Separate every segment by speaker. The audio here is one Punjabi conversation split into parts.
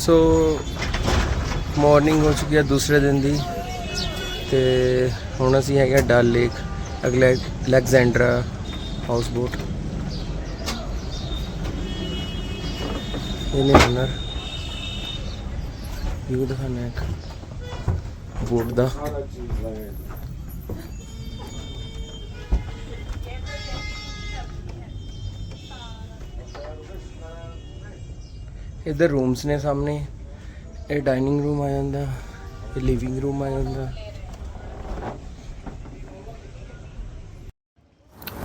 Speaker 1: ਸੋ ਮਾਰਨਿੰਗ ਹੋ ਚੁੱਕੀ ਹੈ ਦੂਸਰੇ ਦਿਨ ਦੀ ਤੇ ਹੁਣ ਅਸੀਂ ਹੈਗੇ ਆ ਡਲ ਲੇਕ, ਅਗਲੇ ਅਲੈਗਜ਼ੈਂਡਰਾ ਹਾਊਸ ਬੋਟ ਇਹ ਨੇ ਹਨਰ ਇਹ ਦਿਖਾਣਾ ਇੱਕ। ਬੋਟ ਦਾ। ਇੱਧਰ ਰੂਮਸ ਨੇ ਸਾਹਮਣੇ। ਇਹ ਡਾਈਨਿੰਗ ਰੂਮ ਆ ਜਾਂਦਾ, ਇਹ ਲਿਵਿੰਗ ਰੂਮ ਆ ਜਾਂਦਾ।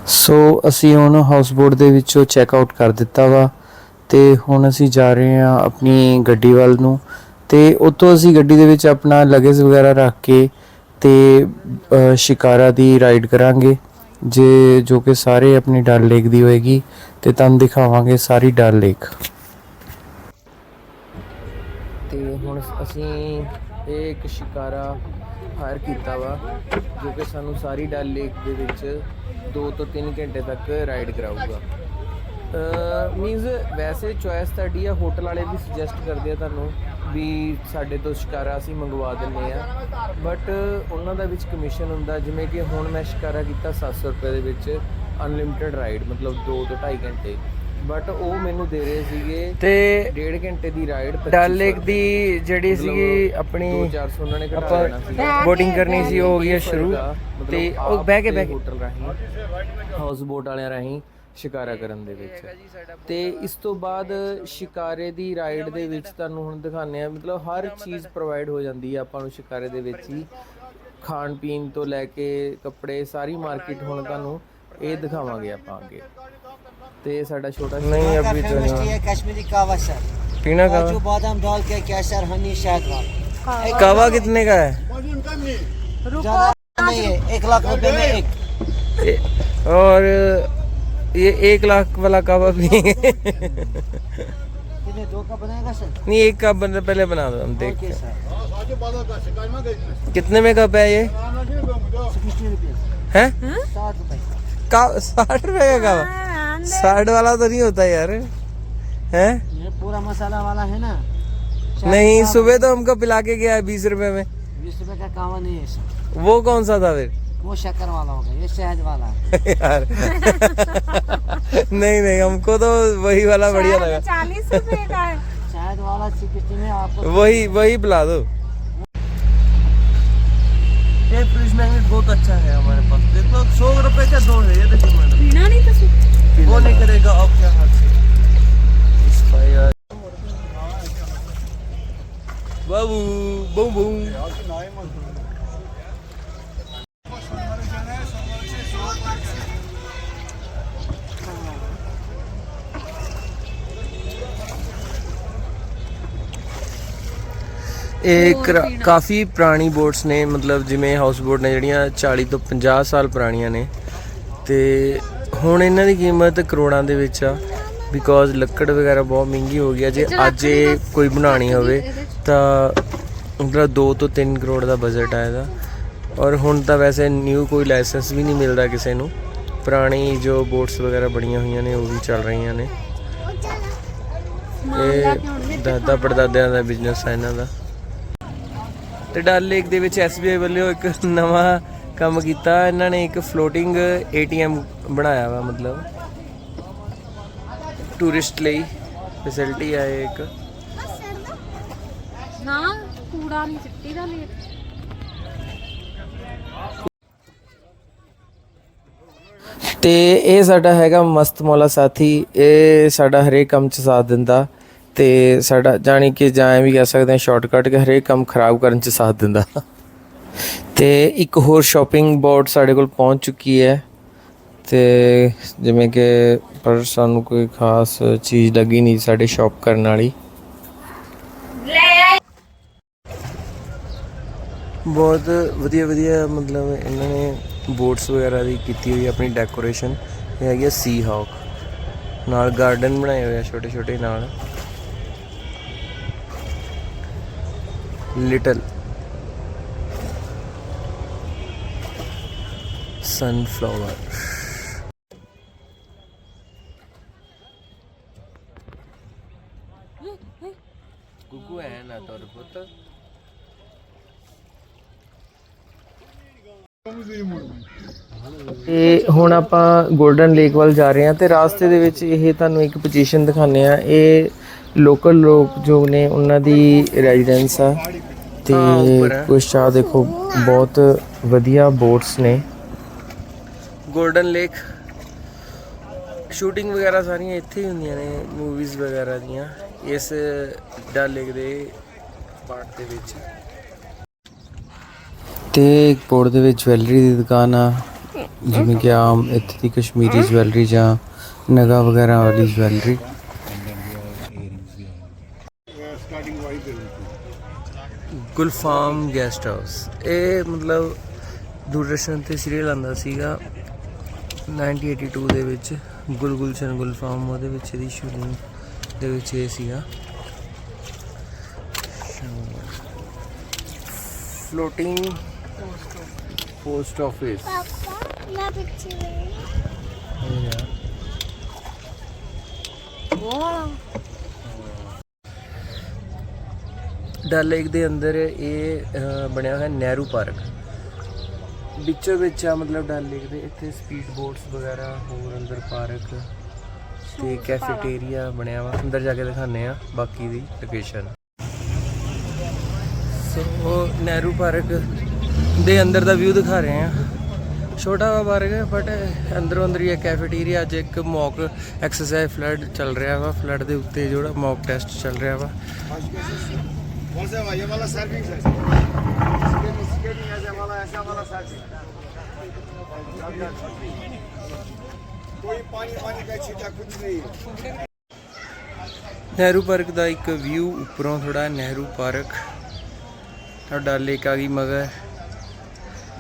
Speaker 1: ਸੋ ਅਸੀਂ ਹੁਣ ਹਾਊਸ ਬੋਟ ਦੇ ਵਿੱਚੋਂ ਚੈੱਕ ਆਊਟ ਕਰ ਦਿੱਤਾ ਵਾ ਤੇ ਹੁਣ ਅਸੀਂ ਜਾ ਰਹੇ ਹਾਂ ਆਪਣੀ ਗੱਡੀ ਵੱਲ ਨੂੰ। ਤੇ ਉੱਥੋਂ ਅਸੀਂ ਗੱਡੀ ਦੇ ਵਿੱਚ ਆਪਣਾ ਲਗੇਜ ਵਗੈਰਾ ਰੱਖ ਕੇ ਤੇ ਸ਼ਿਕਾਰਾ ਦੀ ਰਾਈਡ ਕਰਾਂਗੇ। ਜੇ, ਜੋ ਕਿ ਸਾਰੇ ਆਪਣੀ ਡਲ ਲੇਕ ਦੀ ਹੋਏਗੀ, ਤੇ ਤੁਹਾਨੂੰ ਦਿਖਾਵਾਂਗੇ ਸਾਰੀ ਡਲ ਲੇਕ ਹੁਣ ਅਸੀਂ ਇਹ ਇੱਕ ਸ਼ਿਕਾਰਾ ਹਾਇਰ ਕੀਤਾ ਵਾ, ਜੋ ਕਿ ਸਾਨੂੰ ਸਾਰੀ ਡਲ ਲੇਕ ਦੇ ਵਿੱਚ 2 ਤੋਂ 3 ਘੰਟੇ ਤੱਕ ਰਾਈਡ ਕਰਾਊਗਾ। ਮੀਨਸ ਵੈਸੇ ਚੋਇਸ ਤੁਹਾਡੀ ਆ ਹੋਟਲ ਵਾਲੇ ਵੀ ਸੁਜੈਸਟ ਕਰਦੇ ਆ ਤੁਹਾਨੂੰ ਵੀ ਸਾਡੇ ਤੋਂ ਸ਼ਿਕਾਰਾ ਅਸੀਂ ਮੰਗਵਾ ਦਿੰਨੇ ਆ। ਬਟ ਉਹਨਾਂ ਦਾ ਵਿੱਚ ਕਮਿਸ਼ਨ ਹੁੰਦਾ, ਜਿਵੇਂ ਕਿ ਹੁਣ ਮੈਂ ਸ਼ਿਕਾਰਾ ਕੀਤਾ 700 ਰੁਪਏ ਦੇ ਵਿੱਚ ਅਨਲਿਮਿਟਿਡ ਰਾਈਡ ਮਤਲਬ 2 ਤੋਂ 2.5 ਘੰਟੇ। ਬਟ ਉਹ ਮੈਨੂੰ ਦੇ ਰਹੇ ਸੀਗੇ
Speaker 2: ਤੇ
Speaker 1: ਡੇਢ ਘੰਟੇ ਦੀ ਰਾਈਡ
Speaker 2: ਡਲ ਲੇਕ ਦੀ ਜਿਹੜੀ ਸੀਗੀ ਆਪਣੀ
Speaker 1: 400 ਉਹਨਾਂ ਨੇ ਘਟਾ ਦੇਣਾ ਸੀ
Speaker 2: ਬੋਟਿੰਗ ਕਰਨੀ ਸੀ ਉਹ ਹੋ ਗਈ ਹੈ ਸ਼ੁਰੂ। ਤੇ ਉਹ ਬਹਿ ਕੇ ਬਹਿ ਕੇ।
Speaker 1: ਹੋਟਲ ਰਾਹੀਂ ਹਾਊਸ ਬੋਟ ਵਾਲਿਆਂ ਰਾਹੀਂ ਸ਼ਿਕਾਰਾ ਕਰਨ ਦੇ ਵਿੱਚ। ਤੇ ਇਸ ਤੋਂ ਬਾਅਦ ਸ਼ਿਕਾਰੇ ਦੀ ਰਾਈਡ ਦੇ ਵਿੱਚ ਤੁਹਾਨੂੰ ਹੁਣ ਦਿਖਾਉਂਦੇ ਆ ਮਤਲਬ ਹਰ ਚੀਜ਼ ਪ੍ਰੋਵਾਈਡ ਹੋ ਜਾਂਦੀ ਹੈ ਆਪਾਂ ਨੂੰ ਸ਼ਿਕਾਰੇ ਦੇ ਵਿੱਚ ਹੀ। ਖਾਣ ਪੀਣ ਤੋਂ ਲੈ ਕੇ ਕੱਪੜੇ ਸਾਰੀ ਮਾਰਕੀਟ ਹੁਣ ਤੁਹਾਨੂੰ ਇਹ ਦਿਖਾਵਾਂਗੇ ਆਪਾਂ ਅੱਗੇ। ਤੇ ਸਾਡਾ ਛੋਟਾ
Speaker 2: ਨਹੀਂ ਅਭੀ तो
Speaker 3: फेमस टी
Speaker 2: नहीं
Speaker 3: है कश्मीरी कावा सर
Speaker 2: पीना का
Speaker 3: काजू बादाम डाल के केसर हनी शहद वाला
Speaker 2: कावा कितने का है
Speaker 3: ज्यादा नहीं है एक लाख रुपए में एक
Speaker 2: ए- और ये एक लाख वाला कावा भी
Speaker 3: कितने दो का बनाएगा सर
Speaker 2: नहीं एक कप बन- पहले बना दो हम देखते
Speaker 3: ओके
Speaker 2: हैं
Speaker 3: सर
Speaker 2: कितने में कप है ये
Speaker 3: सिक्सटी रुपीज
Speaker 2: है
Speaker 3: साठ रुपए
Speaker 2: का साठ रुपए का कावा साठ वाला तो नहीं होता यार। है?
Speaker 3: ये पूरा मसाला वाला है ना।
Speaker 2: नहीं सुबह तो हमको पिला के गया है बीस रुपए में।
Speaker 3: बीस रुपए का कावा नहीं है
Speaker 2: वो कौन सा था फिर?
Speaker 3: वो शक्कर वाला होगा ये शहद वाला।
Speaker 2: यार। नहीं नहीं हमको तो वही वाला बढ़िया लगा।
Speaker 4: चालीस रुपए का है।
Speaker 3: शहद वाला सिक्सटी में आपको
Speaker 2: वही वही पिला दो। ये फ्रिज मैग्नेट बहुत अच्छा है हमारे पास। देखो सौ रुपए का दो है ये देखो मैडम।
Speaker 4: पीना नहीं तो
Speaker 2: वो नहीं करेगा अब क्या हाथ से Expire. बाबू बू बू ਇਹ ਕਰਾ- ਕਾਫੀ ਪੁਰਾਣੀ ਬੋਟਸ ਨੇ ਮਤਲਬ ਜਿਵੇਂ ਹਾਊਸ ਬੋਟ ਨੇ ਜਿਹੜੀਆਂ 40 ਤੋਂ 50 ਸਾਲ ਪੁਰਾਣੀਆਂ ਨੇ ਤੇ ਹੁਣ ਇਹਨਾਂ ਦੀ ਕੀਮਤ ਕਰੋੜਾਂ ਦੇ ਵਿੱਚ ਆ ਬਿਕੋਜ਼ ਲੱਕੜ ਵਗੈਰਾ ਬਹੁਤ ਮਹਿੰਗੀ ਹੋ ਗਈ ਆ। ਜੇ ਅੱਜ ਇਹ ਕੋਈ ਬਣਾਣੀ ਹੋਵੇ ਤਾਂ ਮਤਲਬ 2 ਤੋਂ 3 ਕਰੋੜ ਦਾ ਬਜਟ ਆ ਇਹਦਾ। ਔਰ ਹੁਣ ਤਾਂ ਵੈਸੇ ਨਿਊ ਕੋਈ ਲਾਇਸੈਂਸ ਵੀ ਨਹੀਂ ਮਿਲਦਾ ਕਿਸੇ ਨੂੰ। ਪੁਰਾਣੀ ਜੋ ਬੋਟਸ ਵਗੈਰਾ ਬਣੀਆਂ ਹੋਈਆਂ ਨੇ ਉਹ ਵੀ ਚੱਲ ਰਹੀਆਂ ਨੇ। ਇਹ ਦਾਦਾ ਪੜਦਾਦਿਆਂ ਦਾ ਬਿਜ਼ਨਸ ਹੈ ਇਹਨਾਂ ਦਾ। ਤੇ ਡਲ ਲੇਕ ਦੇ ਵਿੱਚ SBI ਵੱਲੋਂ ਇੱਕ ਨਵਾਂ ਕੰਮ ਕੀਤਾ। ਇਹਨਾਂ ਨੇ ਇੱਕ ਫਲੋਟਿੰਗ ATM ਬਣਾਇਆ ਵਾ ਮਤਲਬ। ਟੂਰਿਸਟ ਲਈ ਫੈਸਿਲਿਟੀ ਆ ਇਹ ਇੱਕ।
Speaker 4: ਨਾ ਕੂੜਾ ਨਹੀਂ ਸਿੱਟੀ ਦਾ ਲੇਟ
Speaker 1: ਤੇ ਇਹ ਸਾਡਾ ਹੈਗਾ ਮਸਤ ਮੌਲਾ ਸਾਥੀ। ਇਹ ਸਾਡਾ ਹਰੇਕ ਕੰਮ 'ਚ ਸਾਥ ਦਿੰਦਾ। ਤੇ ਸਾਡਾ ਜਾਣੀ ਕਿ ਜਾਂ ਵੀ ਕਹਿ ਸਕਦੇ ਹਾਂ ਸ਼ਾਰਟਕਟ ਕਿ ਹਰੇਕ ਕੰਮ ਖਰਾਬ ਕਰਨ 'ਚ ਸਾਥ ਦਿੰਦਾ। ਤੇ ਇੱਕ ਹੋਰ ਸ਼ਾਪਿੰਗ ਬੋਰਡ ਸਾਡੇ ਕੋਲ ਪਹੁੰਚ ਚੁੱਕੀ ਹੈ। ਤੇ ਜਿਵੇਂ ਕਿ ਪਰ ਸਾਨੂੰ ਕੋਈ ਖਾਸ ਚੀਜ਼ ਲੱਗੀ ਨਹੀਂ ਸਾਡੇ ਸ਼ਾਪ ਕਰਨ ਵਾਲੀ। ਬਹੁਤ ਵਧੀਆ ਵਧੀਆ ਮਤਲਬ ਇਹਨਾਂ ਨੇ ਬੋਟਸ ਵਗੈਰਾ ਦੀ ਕੀਤੀ ਹੋਈ ਆਪਣੀ ਡੈਕੋਰੇਸ਼ਨ ਇਹ ਹੈਗੀ ਸੀ ਹਾਕ ਨਾਲ ਗਾਰਡਨ ਬਣਾਏ ਹੋਏ ਆ ਛੋਟੇ ਛੋਟੇ ਨਾਲ। ਲਿਟਲ ਸਨਫਲਾਵਰ
Speaker 2: ਪੁੱਤ
Speaker 1: ਤੇ ਹੁਣ ਆਪਾਂ 골ਡਨ ਲੇਕ ਵੱਲ ਜਾ ਰਹੇ ਹਾਂ ਤੇ ਰਾਸਤੇ ਦੇ ਵਿੱਚ ਇਹ ਤੁਹਾਨੂੰ ਇੱਕ ਪੋਜੀਸ਼ਨ ਦਿਖਾਣੇ ਆ ਇਹ ਲੋਕਲ ਲੋਕ ਜੋ ਨੇ ਉਹਨਾਂ ਦੀ ਰੈਜ਼ੀਡੈਂਸ ਆ ਤੇ। ਕੁਛ ਆ ਦੇਖੋ ਬਹੁਤ ਵਧੀਆ ਬੋਟਸ ਨੇ।
Speaker 2: 골ਡਨ ਲੇਕ ਸ਼ੂਟਿੰਗ ਵਗੈਰਾ ਸਾਰੀਆਂ ਇੱਥੇ ਹੀ ਹੁੰਦੀਆਂ ਨੇ ਮੂਵੀਜ਼ ਵਗੈਰਾ ਦੀਆਂ ਇਸ ਡਲ ਲੇਕ ਦੇ ਪਾਰਟ ਦੇ ਵਿੱਚ।
Speaker 1: ਤੇ ਇੱਕ ਪੋਰਟ ਦੇ ਵਿੱਚ ਜਵੈਲਰੀ ਦੀ ਦੁਕਾਨ ਆ। ਜਿਵੇਂ ਕਿ ਆਮ ਇੱਥੇ ਦੀ ਕਸ਼ਮੀਰੀ ਜਵੈਲਰੀ ਜਾਂ ਨਗਾ ਵਗੈਰਾ ਵਾਲੀ ਜਵੈਲਰੀ।
Speaker 2: ਗੁਲਫਾਮ guest house. ਇਹ ਮਤਲਬ ਦੂਰਦਰਸ਼ਨ ਤੇ ਸੀਰੀਅਲ ਆਂਦਾ ਸੀਗਾ। 1982 ਦੇ ਵਿੱਚ ਗੁਲ ਗੁਲਸ਼ਨ ਗੁਲਫਾਮ ਉਹਦੇ ਵਿੱਚ ਇਹਦੀ ਸ਼ੂਟਿੰਗ ਦੇ ਵਿੱਚ ਇਹ ਸੀਗਾ। Floating
Speaker 5: post office
Speaker 2: Dal lake ਦੇ ਅੰਦਰ ਇਹ ਬਣਿਆ ਹੋਇਆ ਨਹਿਰੂ ਪਾਰਕ। ਵਿੱਚੋਂ ਵਿੱਚ ਆ ਮਤਲਬ ਡਲ ਲੇਕ ਦੇ ਇੱਥੇ ਸਪੀਡ ਬੋਟਸ ਵਗੈਰਾ ਹੋਰ ਅੰਦਰ ਪਾਰਕ ਤੇ ਕੈਫੇਟੇਰੀਆ ਬਣਿਆ ਵਾ। ਅੰਦਰ ਜਾ ਕੇ ਦਿਖਾਣੇ ਆ ਬਾਕੀ ਦੀ ਲੋਕੇਸ਼ਨ ਸੋ ਨਹਿਰੂ ਪਾਰਕ ਦੇ ਅੰਦਰ ਦਾ ਵਿਊ ਦਿਖਾ ਰਹੇ ਆ ਛੋਟਾ ਵਾ ਪਾਰਕ ਹੈ ਬਟ ਅੰਦਰੋਂ ਅੰਦਰ ਹੀ ਹੈ ਕੈਫੇਟੇਰੀਆ ਅੱਜ ਇੱਕ ਮੌਕ ਐਕਸਰਸਾਈਜ਼ ਫਲੱਡ ਚੱਲ ਰਿਹਾ ਵਾ ਫਲੱਡ ਦੇ ਉੱਤੇ ਜਿਹੜਾ ਮੌਕ ਟੈਸਟ ਚੱਲ ਰਿਹਾ ਵਾ
Speaker 3: कौन सा ये वाला सर्विस है स्केटिंग स्केटिंग ऐसा वाला ऐसा वाला सर्विस कोई पानी पानी का छीटा कुछ नहीं है
Speaker 2: ਨਹਿਰੂ ਪਾਰਕ ਦਾ ਇੱਕ ਵਿਊ ਉੱਪਰੋਂ ਥੋੜਾ ਨਹਿਰੂ ਪਾਰਕ ਤੁਹਾਡਾ ਲੇਕ ਆ ਗਈ ਮਗਰ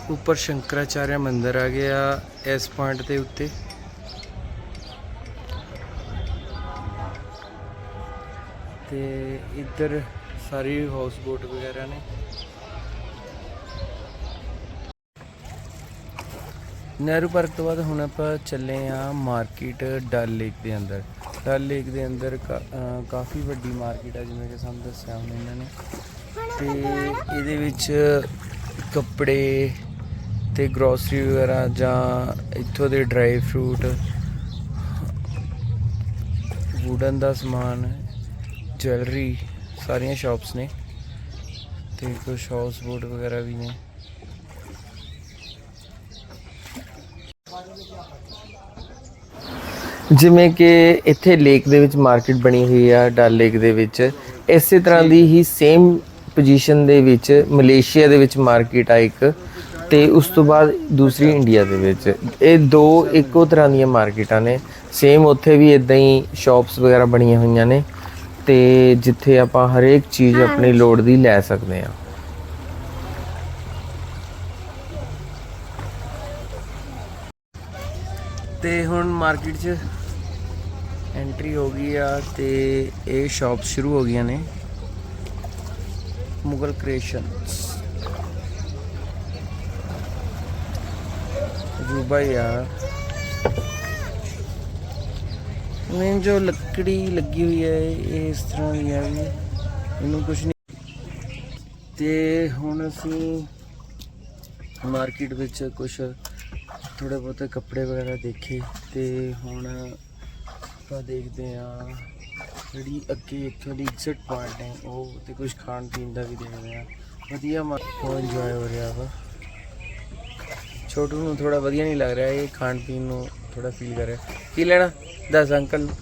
Speaker 2: ਉੱਪਰ ਸ਼ੰਕਰਾਚਾਰਿਆ ਮੰਦਿਰ ਆ ਗਿਆ ਇਸ ਪੁਆਇੰਟ ਦੇ ਉੱਤੇ। ਤੇ ਇੱਧਰ ਸਾਰੀ ਹਾਊਸ ਬੋਟ ਵਗੈਰਾ ਨੇ। ਨਹਿਰੂ ਪਾਰਕ ਤੋਂ ਬਾਅਦ ਹੁਣ ਆਪਾਂ ਚੱਲੇ ਆ ਮਾਰਕੀਟ ਡਲ ਲੇਕ ਦੇ ਅੰਦਰ। ਡਲ ਲੇਕ ਦੇ ਅੰਦਰ ਕਾ- ਕਾਫੀ ਵੱਡੀ ਮਾਰਕੀਟ ਆ, ਜਿਵੇਂ ਕਿ ਸਾਨੂੰ ਦੱਸਿਆ ਹੁਣ ਇਹਨਾਂ ਨੇ। ਤੇ ਇਹਦੇ ਵਿੱਚ ਕੱਪੜੇ ਤੇ ਗਰੋਸਰੀ ਵਗੈਰਾ ਜਾਂ ਇੱਥੋਂ ਦੇ ਡਰਾਈ ਫਰੂਟ ਵੁਡਨ ਦਾ ਸਮਾਨ ਜਵੈਲਰੀ ਸਾਰੀਆਂ ਸ਼ਾਪਸ ਨੇ ਤੇ ਕੁਝ ਹਾਊਸ ਬੋਟ ਵਗੈਰਾ ਵੀ ਨੇ।
Speaker 1: ਜਿਵੇਂ ਕਿ ਇੱਥੇ ਲੇਕ ਦੇ ਵਿੱਚ ਮਾਰਕੀਟ ਬਣੀ ਹੋਈ ਆ ਡਲ ਲੇਕ ਦੇ ਵਿੱਚ। ਇਸੇ ਤਰ੍ਹਾਂ ਦੀ ਹੀ ਸੇਮ ਪੋਜੀਸ਼ਨ ਦੇ ਵਿੱਚ ਮਲੇਸ਼ੀਆ ਦੇ ਵਿੱਚ ਮਾਰਕੀਟ ਆ ਇੱਕ। ਤੇ ਉਸ ਤੋਂ ਬਾਅਦ ਦੂਸਰੀ ਇੰਡੀਆ ਦੇ ਵਿੱਚ। ਇਹ ਦੋ ਇੱਕੋ ਤਰ੍ਹਾਂ ਦੀਆਂ ਮਾਰਕੀਟਾਂ ਨੇ। ਸੇਮ ਉੱਥੇ ਵੀ ਇਦਾਂ ਹੀ ਸ਼ਾਪਸ ਵਗੈਰਾ ਬਣੀਆਂ ਹੋਈਆਂ ਨੇ ਤੇ ਜਿੱਥੇ ਆਪਾਂ ਹਰੇਕ ਚੀਜ਼ ਆਪਣੀ ਲੋੜ ਦੀ ਲੈ ਸਕਦੇ ਹਾਂ।
Speaker 2: ਤੇ ਹੁਣ ਮਾਰਕੀਟ 'ਚ ਐਂਟਰੀ ਹੋ ਗਈ ਆ ਤੇ ਇਹ ਸ਼ਾਪ ਸ਼ੁਰੂ ਹੋ ਗਈਆਂ ਨੇ। ਮੁਗਲ ਕ੍ਰੀਏਸ਼ਨਸ ਅਜੂਬਾ ਯਾਰ ਮੈਂ ਜੋ ਲੱਕੜੀ ਲੱਗੀ ਹੋਈ ਹੈ, ਇਹ ਇਸ ਤਰ੍ਹਾਂ ਦੀ ਹੈ ਵੀ ਇਹਨੂੰ ਕੁਝ ਨਹੀਂ। ਤੇ ਹੁਣ ਅਸੀਂ ਮਾਰਕੀਟ ਵਿੱਚ ਕੁਝ ਥੋੜੇ ਬਹੁਤੇ ਕੱਪੜੇ ਵਗੈਰਾ ਦੇਖੇ ਤੇ ਹੁਣ ਆਪਾਂ ਦੇਖਦੇ ਆ ਜਿਹੜੀ ਅੱਗੇ ਇੱਥੋਂ ਦੀ ਐਗਜ਼ਿਟ ਪੁਆਇੰਟ ਹੈ, ਉਹ ਤੇ ਕੁਝ ਖਾਣ ਪੀਣ ਦਾ ਵੀ ਦੇਖਦੇ ਆ ਵਧੀਆ ਬਹੁਤ ਇੰਜੋਏ ਹੋ ਰਿਹਾ ਵਾ। ਛੋਟੂ ਨੂੰ ਥੋੜਾ ਵਧੀਆ ਨਹੀਂ ਲੱਗ ਰਿਹਾ ਇਹ ਖਾਣ ਪੀਣ ਨੂੰ ਥੋੜਾ ਫੀਲ ਕਰ ਰਿਹਾ ਕੀ ਲੈਣਾ ਦੱਸ ਅੰਕਲ ਨੂੰ।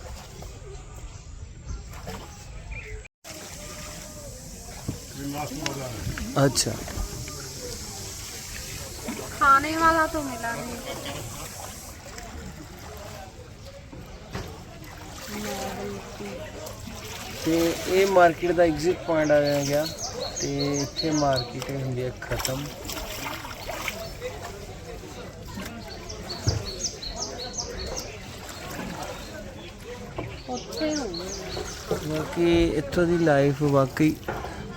Speaker 2: अच्छा
Speaker 4: खाने वाला तो मिला नहीं
Speaker 2: ਤੇ ਇਹ ਮਾਰਕੀਟ ਦਾ ਐਗਜ਼ਿਟ ਪੁਆਇੰਟ ਆ ਗਿਆ ਤੇ ਇੱਥੇ ਮਾਰਕੀਟ ਹੁੰਦੀ ਹੈ ਖਤਮ ਬਾਕੀ ਇੱਥੋਂ ਦੀ ਲਾਈਫ ਵਾਕਈ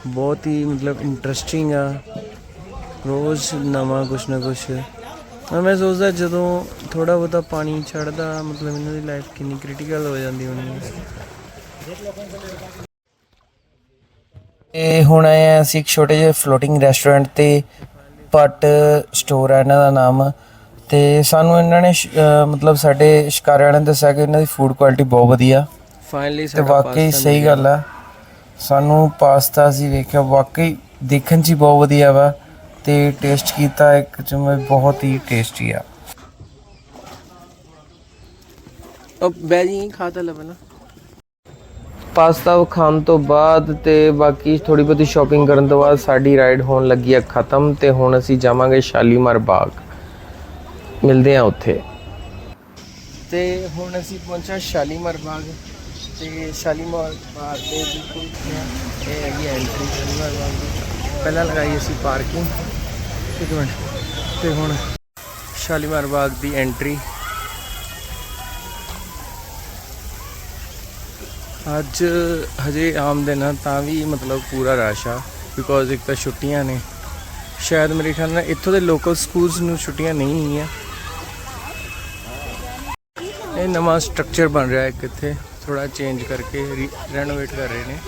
Speaker 2: ਬਹੁਤ ਹੀ ਮਤਲਬ ਇੰਟਰਸਟਿੰਗ ਆ। ਰੋਜ਼ ਨਵਾਂ ਕੁਛ ਨਾ ਕੁਛ। ਮੈਂ ਮੈਂ ਸੋਚਦਾ ਜਦੋਂ ਥੋੜਾ ਬਹੁਤਾ ਪਾਣੀ ਛੱਡਦਾ, ਮਤਲਬ ਇਹਨਾਂ ਦੀ ਲਾਈਫ ਕਿੰਨੀ ਕ੍ਰਿਟੀਕਲ ਹੋ ਜਾਂਦੀ ਹੋਣੀ। ਹੈ
Speaker 1: ਤੇ ਹੁਣ ਆਏ ਆ ਅਸੀਂ ਇੱਕ ਛੋਟੇ ਜਿਹੇ ਫਲੋਟਿੰਗ ਰੈਸਟੋਰੈਂਟ ਤੇ ਪਟ ਸਟੋਰ ਹੈ ਇਹਨਾਂ ਦਾ ਨਾਮ। ਤੇ ਸਾਨੂੰ ਇਹਨਾਂ ਨੇ ਸ਼- ਮਤਲਬ ਸਾਡੇ ਸ਼ਿਕਾਰਿਆਂ ਨੇ ਦੱਸਿਆ ਕਿ ਇਹਨਾਂ ਦੀ ਫੂਡ ਕੁਆਲਿਟੀ ਬਹੁਤ ਵਧੀਆ।
Speaker 2: ਫਾਈਨਲੀ
Speaker 1: ਤੇ ਵਾਕਈ ਸਹੀ ਗੱਲ ਆ। ਸਾਨੂੰ ਪਾਸਤਾ ਅਸੀਂ ਵੇਖਿਆ ਵਾਕਈ ਦੇਖਣ 'ਚ ਬਹੁਤ ਵਧੀਆ ਵਾ ਤੇ ਟੇਸਟ ਕੀਤਾ ਇੱਕ ਜਿਵੇਂ ਬਹੁਤ ਹੀ ਟੇਸਟੀ ਆ।
Speaker 2: ਉਹ ਬੈਜੀ ਖਾ ਤਾਂ ਲੈ ਪਹਿਲਾਂ।
Speaker 1: ਪਾਸਤਾ ਖਾਣ ਤੋਂ ਬਾਅਦ ਤੇ ਬਾਕੀ ਥੋੜੀ ਬਹੁਤੀ ਸ਼ਾਪਿੰਗ ਕਰਨ ਤੋਂ ਬਾਅਦ ਸਾਡੀ ਰਾਈਡ ਹੋਣ ਲੱਗੀ ਆ ਖਤਮ ਤੇ ਹੁਣ ਅਸੀਂ ਜਾਵਾਂਗੇ ਸ਼ਾਲੀਮਾਰ ਬਾਗ। ਮਿਲਦੇ ਆ ਉੱਥੇ।
Speaker 2: ਤੇ ਹੁਣ ਅਸੀਂ ਪਹੁੰਚਾ ਸ਼ਾਲੀਮਾਰ ਬਾਗ। ਤੇ ਸ਼ਾਲੀਮਾਰ ਬਾਗ ਦੇ ਬਿਲਕੁਲ ਇਹ ਹੈਗੀ ਐਂਟਰੀ ਸ਼ਾਲੀਮਾਰ ਬਾਗ ਦੀ। ਪਹਿਲਾਂ ਲਗਾਈ ਅਸੀਂ ਪਾਰਕਿੰਗ ਇੱਕ ਮਿੰਟ। ਤੇ ਹੁਣ ਸ਼ਾਲੀਮਾਰ ਬਾਗ ਦੀ ਐਂਟਰੀ ਅੱਜ ਹਜੇ ਆਮ ਦਿਨ ਆ, ਤਾਂ ਵੀ ਮਤਲਬ ਪੂਰਾ ਰਸ਼ ਆ ਬਿਕੋਜ਼ ਇੱਕ ਤਾਂ ਛੁੱਟੀਆਂ ਨੇ। ਸ਼ਾਇਦ ਮੇਰੇ ਖਿਆਲ ਨਾਲ ਇੱਥੋਂ ਦੇ ਲੋਕਲ ਸਕੂਲਸ ਨੂੰ ਛੁੱਟੀਆਂ ਨਹੀਂ ਹੈਗੀਆਂ ਇਹ ਨਵਾਂ ਸਟਰਕਚਰ ਬਣ ਰਿਹਾ ਇੱਕ ਇੱਥੇ। ਥੋੜਾ ਚੇਂਜ ਕਰਕੇ ਰੈਨੋਵੇਟ ਕਰ ਰਹੇ ਨੇ।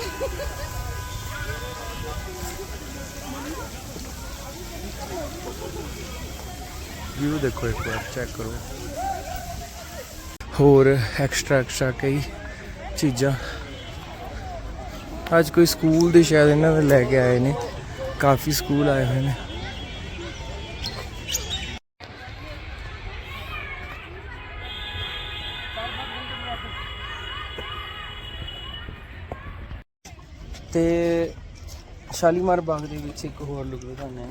Speaker 2: ਵਿਊ ਦੇਖੋ ਇੱਕ ਵਾਰ ਚੈੱਕ ਕਰੋ। ਹੋਰ ਐਕਸਟਰਾ ਐਕਸਟਰਾ ਕਈ ਚੀਜ਼ਾਂ। ਅੱਜ ਕੋਈ ਸਕੂਲ ਦੇ ਸ਼ਾਇਦ ਇਹਨਾਂ ਦੇ ਲੈ ਕੇ ਆਏ ਨੇ। ਕਾਫੀ ਸਕੂਲ ਆਏ ਹੋਏ ਨੇ। ਸ਼ਾਲੀਮਾਰ ਬਾਗ ਦੇ ਵਿੱਚ ਇੱਕ ਹੋਰ ਲੁਕ ਦਿਖਾਉਂਦੇ ਆ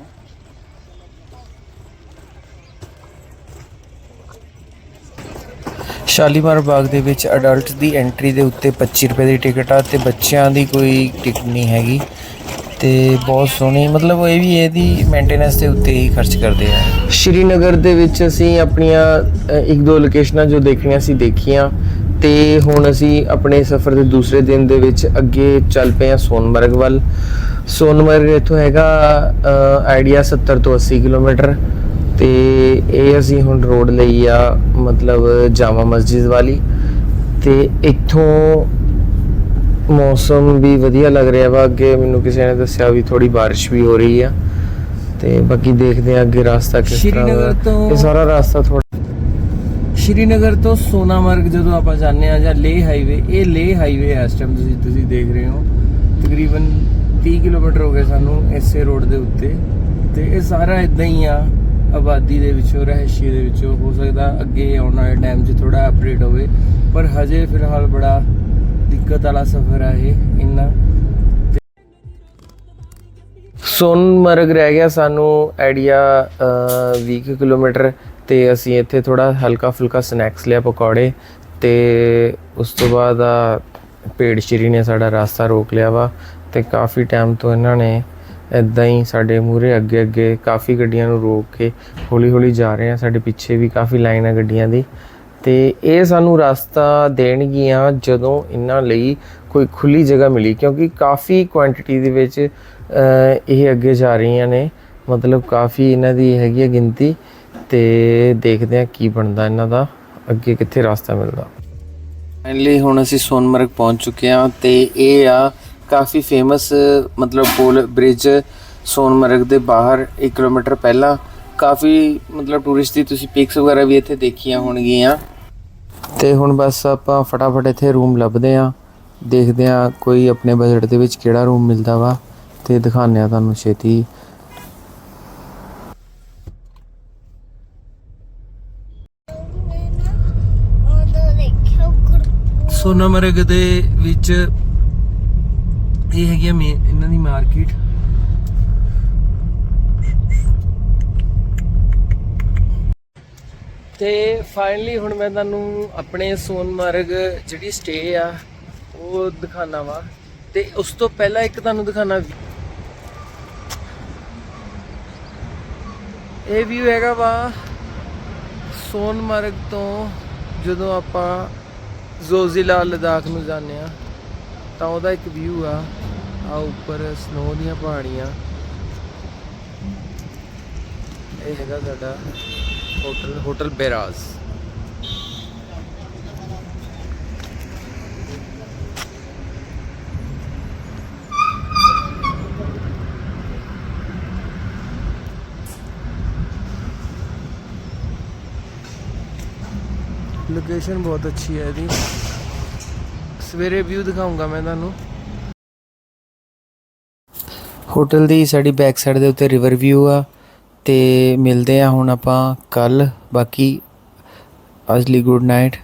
Speaker 1: ਸ਼ਾਲੀਮਾਰ ਬਾਗ ਦੇ ਵਿੱਚ ਅਡਲਟ ਦੀ ਐਂਟਰੀ ਦੇ ਉੱਤੇ 25 ਰੁਪਏ ਦੀ ਟਿਕਟ ਆ ਤੇ ਬੱਚਿਆਂ ਦੀ ਕੋਈ ਟਿਕਟ ਨਹੀਂ ਹੈਗੀ। ਤੇ ਬਹੁਤ ਸੋਹਣੀ, ਮਤਲਬ ਇਹ ਵੀ ਇਹਦੀ ਮੇਨਟੇਨੈਂਸ ਦੇ ਉੱਤੇ ਹੀ ਖਰਚ ਕਰਦੇ ਆ।
Speaker 2: ਸ਼੍ਰੀਨਗਰ ਦੇ ਵਿੱਚ ਅਸੀਂ ਆਪਣੀਆਂ ਇੱਕ ਦੋ ਲੋਕੇਸ਼ਨਾਂ ਜੋ ਦੇਖਣੀਆਂ ਸੀ ਦੇਖੀਆਂ ਤੇ ਹੁਣ ਅਸੀਂ ਆਪਣੇ ਸਫ਼ਰ ਦੇ ਦੂਸਰੇ ਦਿਨ ਦੇ ਵਿੱਚ ਅੱਗੇ ਚੱਲ ਪਏ ਹਾਂ ਸੋਨਮਰਗ ਵੱਲ। ਸੋਨਮਰਗ ਇੱਥੋਂ ਹੈਗਾ ਆਈਡੀਆ 70 ਤੋਂ 80 ਕਿਲੋਮੀਟਰ। ਤੇ ਇਹ ਅਸੀਂ ਹੁਣ ਰੋਡ ਲਈ ਆ ਮਤਲਬ ਜਾਮਾ ਮਸਜਿਦ ਵਾਲੀ। ਤੇ ਇੱਥੋਂ ਮੌਸਮ ਵੀ ਵਧੀਆ ਲੱਗ ਰਿਹਾ ਵਾ। ਅੱਗੇ ਮੈਨੂੰ ਕਿਸੇ ਨੇ ਦੱਸਿਆ ਵੀ ਥੋੜੀ ਬਾਰਿਸ਼ ਵੀ ਹੋ ਰਹੀ ਆ। ਤੇ ਬਾਕੀ ਦੇਖਦੇ ਆ ਅੱਗੇ ਰਸਤਾ ਕਿਸ ਤਰ੍ਹਾਂ
Speaker 1: ਸ਼੍ਰੀਨਗਰ ਤੋਂ-
Speaker 2: ਇਹ ਸਾਰਾ ਰਸਤਾ ਥੋੜਾ ਸ਼੍ਰੀਨਗਰ ਤੋਂ ਸੋਨਾਮਰਗ ਜਦੋਂ ਆਪਾਂ ਜਾਂਦੇ ਆ ਜਾਂ ਲੇਹ ਹਾਈਵੇ ਇਹ ਲੇਹ ਹਾਈਵੇ ਇਸ ਟਾਈਮ ਤੁਸੀਂ ਤੁਸੀਂ ਦੇਖ ਰਹੇ ਹੋ। ਤਕਰੀਬਨ 30 ਕਿਲੋਮੀਟਰ ਹੋ ਗਏ ਸਾਨੂੰ ਇਸੇ ਰੋਡ ਦੇ ਉੱਤੇ ਤੇ ਇਹ ਸਾਰਾ ਇਦਾਂ ਹੀ ਆ, ਆਬਾਦੀ ਦੇ ਵਿੱਚੋਂ ਰਹਿਸ਼ੀ ਦੇ ਵਿੱਚੋਂ, ਹੋ ਸਕਦਾ ਅੱਗੇ ਆਉਣ ਵਾਲੇ ਟਾਈਮ 'ਚ ਥੋੜਾ ਅਪਡੇਟ ਹੋਵੇ, ਪਰ ਹਜੇ ਫਿਲਹਾਲ ਬੜਾ ਦਿੱਕਤ ਵਾਲਾ ਸਫ਼ਰ ਆ ਇਹ, ਇੰਨਾ।
Speaker 1: ਸੋਨਮਰਗ ਰਹਿ ਗਿਆ ਸਾਨੂੰ ਆਈਡੀਆ 20 ਕੁ ਕਿਲੋਮੀਟਰ ਤੇ ਅਸੀਂ ਇੱਥੇ ਥੋੜਾ ਹਲਕਾ ਫੁਲਕਾ ਸਨੈਕਸ ਲਿਆ, ਪਕੌੜੇ ਤੇ ਉਸ ਤੋਂ ਬਾਅਦ ਆ, ਪੇੜ ਸ਼੍ਰੀ ਨੇ ਸਾਡਾ ਰਾਸਤਾ ਰੋਕ ਲਿਆ ਵਾ। ਤੇ ਕਾਫੀ ਟਾਈਮ ਤੋਂ ਇਹਨਾਂ ਨੇ ਇਦਾਂ ਹੀ ਸਾਡੇ ਮੂਹਰੇ ਅੱਗੇ ਅੱਗੇ ਕਾਫੀ ਗੱਡੀਆਂ ਨੂੰ ਰੋਕ ਕੇ ਹੌਲੀ ਹੌਲੀ ਜਾ ਰਹੇ ਆ। ਸਾਡੇ ਪਿੱਛੇ ਵੀ ਕਾਫੀ ਲਾਈਨ ਆ ਗੱਡੀਆਂ ਦੀ। ਤੇ ਇਹ ਸਾਨੂੰ ਰਸਤਾ ਦੇਣਗੀਆਂ ਜਦੋਂ ਇਹਨਾਂ ਲਈ ਕੋਈ ਖੁੱਲੀ ਜਗ੍ਹਾ ਮਿਲੀ, ਕਿਉਂਕਿ ਕਾਫੀ ਕੁਆਂਟੀਟੀ ਦੇ ਵਿੱਚ ਇਹ ਅੱਗੇ ਜਾ ਰਹੀਆਂ ਨੇ। ਮਤਲਬ ਕਾਫੀ ਇਹਨਾਂ ਦੀ ਹੈਗੀ ਹੈ ਗਿਣਤੀ ਤੇ ਦੇਖਦੇ ਆ ਕੀ ਬਣਦਾ ਇਹਨਾਂ ਦਾ, ਅੱਗੇ ਕਿੱਥੇ ਰਸਤਾ ਮਿਲਦਾ। ਫਾਈਨਲੀ ਹੁਣ ਅਸੀਂ ਸੋਨਮਰਗ ਪਹੁੰਚ ਚੁੱਕੇ ਹਾਂ ਤੇ ਇਹ ਆ ਕਾਫੀ ਫੇਮਸ ਮਤਲਬ ਪੁਲ ਬ੍ਰਿਜ ਸੋਨਮਰਗ ਦੇ ਬਾਹਰ 1 ਕਿਲੋਮੀਟਰ ਪਹਿਲਾਂ ਕਾਫੀ, ਮਤਲਬ ਟੂਰਿਸਟ ਦੀ ਤੁਸੀਂ ਪਿਕਸ ਵਗੈਰਾ ਵੀ ਇੱਥੇ ਦੇਖੀਆਂ ਹੋਣਗੀਆਂ। ਤੇ ਹੁਣ ਬਸ ਆਪਾਂ ਫਟਾਫਟ ਇੱਥੇ ਰੂਮ ਲੱਭਦੇ ਆ ਦੇਖਦੇ ਆ ਕੋਈ ਆਪਣੇ ਬਜਟ ਦੇ ਵਿੱਚ ਕਿਹੜਾ ਰੂਮ ਮਿਲਦਾ ਵਾ ਤੇ ਦਿਖਾਉਂਦੇ ਆ ਤੁਹਾਨੂੰ ਛੇਤੀ।
Speaker 2: ਸੋਨਾਮਰਗ ਦੇ ਵਿੱਚ ਇਹ ਹੈਗੀ ਆ ਇਹਨਾਂ ਦੀ ਮਾਰਕੀਟ ਤੇ ਫਾਈਨਲੀ ਹੁਣ ਮੈਂ ਤੁਹਾਨੂੰ ਆਪਣੇ ਸੋਨਮਾਰਗ ਜਿਹੜੀ ਸਟੇ ਆ, ਉਹ ਦਿਖਾਣਾ ਵਾ। ਤੇ ਉਸ ਤੋਂ ਪਹਿਲਾਂ ਇੱਕ ਤੁਹਾਨੂੰ ਦਿਖਾਣਾ ਇਹ ਵੀ ਹੈਗਾ ਵਾ ਸੋਨਮਾਰਗ ਤੋਂ ਜਦੋਂ ਆਪਾਂ ਜ਼ੋਜ਼ੀਲਾ ਲਦਾਖ ਨੂੰ ਜਾਂਦੇ ਆ, ਤਾਂ ਉਹਦਾ ਇੱਕ ਵਿਊ ਆ। ਆ ਉੱਪਰ ਸਨੋ ਦੀਆਂ ਪਹਾੜੀਆਂ। ਇਹ ਹੈਗਾ ਸਾਡਾ ਹੋਟਲ ਹੋਟਲ ਬੇਰਾਜ਼। ਲੋਕੇਸ਼ਨ ਬਹੁਤ ਅੱਛੀ ਹੈ ਇਹਦੀ। ਸਵੇਰੇ ਵਿਊ ਦਿਖਾਉਂਗਾ ਮੈਂ ਤੁਹਾਨੂੰ।
Speaker 1: ਹੋਟਲ ਦੀ ਸਾਡੀ ਬੈਕ ਸਾਈਡ ਦੇ ਉੱਤੇ ਰਿਵਰ ਵਿਊ ਆ ਤੇ ਮਿਲਦੇ ਆ ਹੁਣ ਆਪਾਂ ਕੱਲ ਬਾਕੀ ਅੱਜ ਲਈ ਗੁੱਡ ਨਾਈਟ